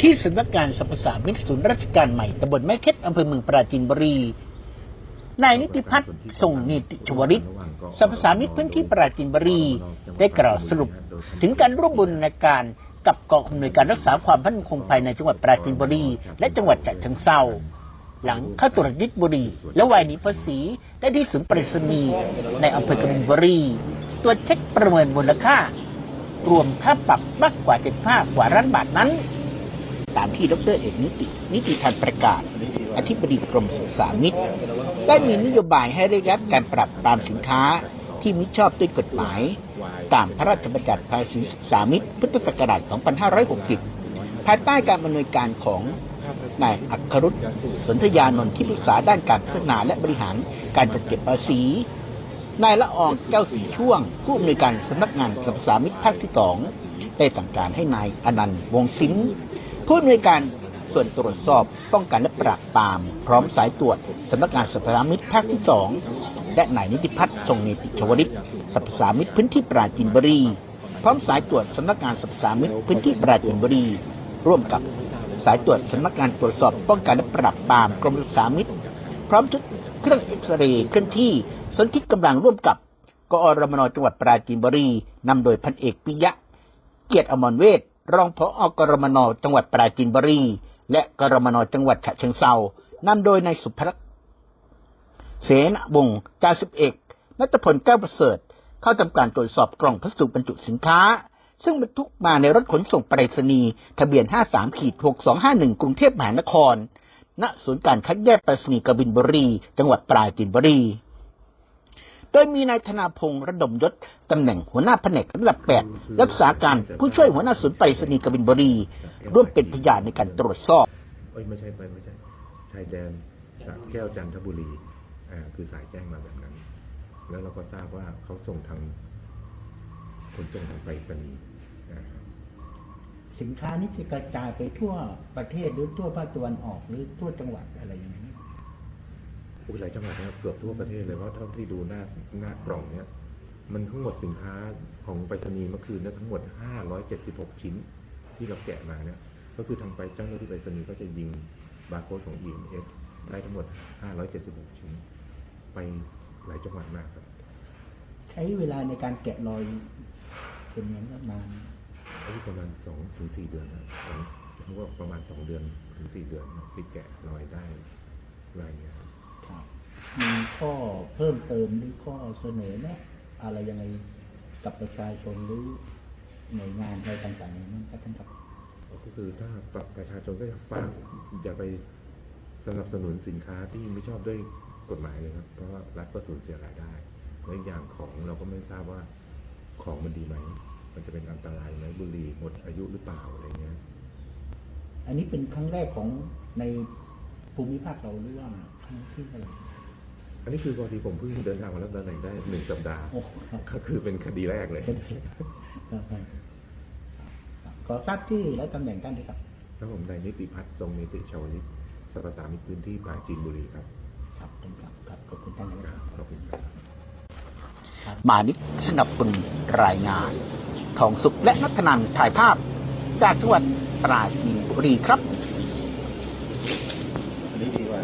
ที่สำนักงานสรรพสามิตศูนย์ราชการใหม่ตำบลแม่เค็ดอำเภอเมืองปราจีนบุรี นายนิติพัฒน์ส่งนิติชวริตสรรพสามิตพื้นที่ปราจีนบุรี ได้กล่าวสรุป ถึงการร่วมบุญในการกับกองอำนวยการรักษาความมั่นคงภายในจังหวัดปราจีนบุรี และจังหวัดฉะเชิงเทราหลังเข้าตรวจยึดบุรี และวายหนีภาษีได้ที่ศูนย์ปรษณีในอำเภอกบินบุรีตรวจเช็คประเมินมูลค่า รวมค่าปรับมากกว่า75กว่าล้านบาทนั้น ตามที่ดรเอกนิติ นิติทันประกาศ อธิบดีกรมศึกษามิตร ได้มีนโยบายให้เร่งรัดการปรับตามสินค้าที่มิชอบด้วยกฎหมาย ตามพระราชบัญญัติภาษีศึกษามิตร พุทธศักราช 2560 ภายใต้การดำเนินการของนายอัครรุตสนธยานนท์ที่ปรึกษาด้านการพัฒนาและบริหารการจัดเก็บภาษีนายละอองแก้วสีช่วง ผู้อำนวยการสำนักงานสรรพสามิตภาคที่สองได้สั่งการให้นายอนันต์วงศิลป์ ผู้อำนวยการส่วนตรวจสอบป้องกันและปราบปราม พร้อมสายตรวจสำนักงานสรรพสามิตภาคที่สองและนายนิติพัฒน์ทรงเนติชวริตสรรพสามิตพื้นที่ปราจีนบุรี พร้อมสายตรวจสำนักงานสรรพสามิตพื้นที่ปราจีนบุรี ร่วมกับสายตรวจสำนักงานตรวจสอบป้องกันและปราบปรามกรมศึกษามิตรพร้อมชุดเครื่องเอ็กซเรย์เคลื่อนที่สนธิกำลังร่วมกับกอรมนจังหวัดปราจีนบุรีนำโดยพันเอกปิยะ เกียรติอมรเวท รองผออกรมนจังหวัดปราจีนบุรี และกรมนจังหวัดฉะเชิงเซานำโดยนายสุภรักษ์เสนวงจ่าสิบเอกนัตพลแก้วประเสริฐ เข้าทำการตรวจสอบกล่องพัสดุบรรจุสินค้า ซึ่งบรรทุกมาในรถขนส่งไปรษณีย์ทะเบียน 53ขีด6251 กรุงเทพมหานคร ณศูนย์การคัดแยกไปรษณีย์กบินบุรี จังหวัดปราจีนบุรี ดยมีนายธนาพงศ์ระดมยศตำแหน่งหัวหน้าแผนกระดับ 8 รักษาการผู้ช่วยหัวหน้าศูนย์ไปรษณีย์กบินบุรี ร่วมเป็นพยานในการตรวจสอบเอ้ยไม่ใช่ไปไม่ใช่ชายแดนสระแก้วจันทบุรีอ่าคือสายแจ้งมาแบบนั้น แล้วเราก็ทราบว่าเขาส่งทางขนส่งทางไปรษณีย์อ่าสินค้านี้จะกระจายไปทั่วประเทศหรือทั่วภาคตะวันออกหรือทั่วจังหวัดอะไรอย่างนี้ อุยหลายจังหวัดเนี่ยเกือบทั่วประเทศเลยเพราะเท่าที่ดูหน้าหน้ากล่องเนี่ยมันทั้งหมดสินค้าของไปรษณีย์เมื่อคืนเนี่ยทั้งหมด 576 ชิ้นที่เราแกะมาเนี่ยก็คือทางไปเจ้าหน้าที่ไปรษณีย์ก็จะยิงบาร์โค้ดของ EMS ได้ทั้งหมด 576 ชิ้น ไปหลายจังหวัดมากครับ ใช้เวลาในการแกะรอยเป็นยังไงนานอายุประมาณสองถึงสี่เดือนนะผมผมว่าประมาณสองเดือนถึงสี่เดือนนะที่แกะรอยได้รายเนี้ยครับครับ มีข้อเพิ่มเติมหรือข้อเสนอแนะอะไรยังไงกับประชาชนหรือหน่วยงานอะไรต่างๆอย่างนั้นครับท่านครับก็คือถ้าประชาชนก็ฝากอย่าไปสนับสนุนสินค้าที่ไม่ชอบด้วยกฎหมายเลยครับ เพราะว่ารัฐก็สูญเสียรายได้และอีกอย่างของเราก็ไม่ทราบว่าของมันดีไหม มันจะเป็นอันตรายไหมบุหรี่หมดอายุหรือเปล่าอะไรเงี้ย อันนี้เป็นครั้งแรกของใน ภูมิภาคเราหรือว่าครั้งที่อะไรอันนี้คือพอดีผมเพิ่งเดินทางมารับตำแหน่งได้หนึ่งสัปดาห์โอ้ครับก็คือเป็นคดีแรกเลยครับครับขอทราบที่และตำแหน่งท่านด้วยครับแล้วผมนายนิติพัฒน์ทรงนิติชาวนิตสรรพสามิตพื้นที่ปราจีนบุรีครับ ครับท่านครับครับขอบคุณท่านนะคครัรับบขอบคุณครับมานิดสนับสนุนรายงาน ทองสุขและนัทนันถ่ายภาพ จากจังหวัดปราจีนบุรีครับ อันนี้ดีกว่า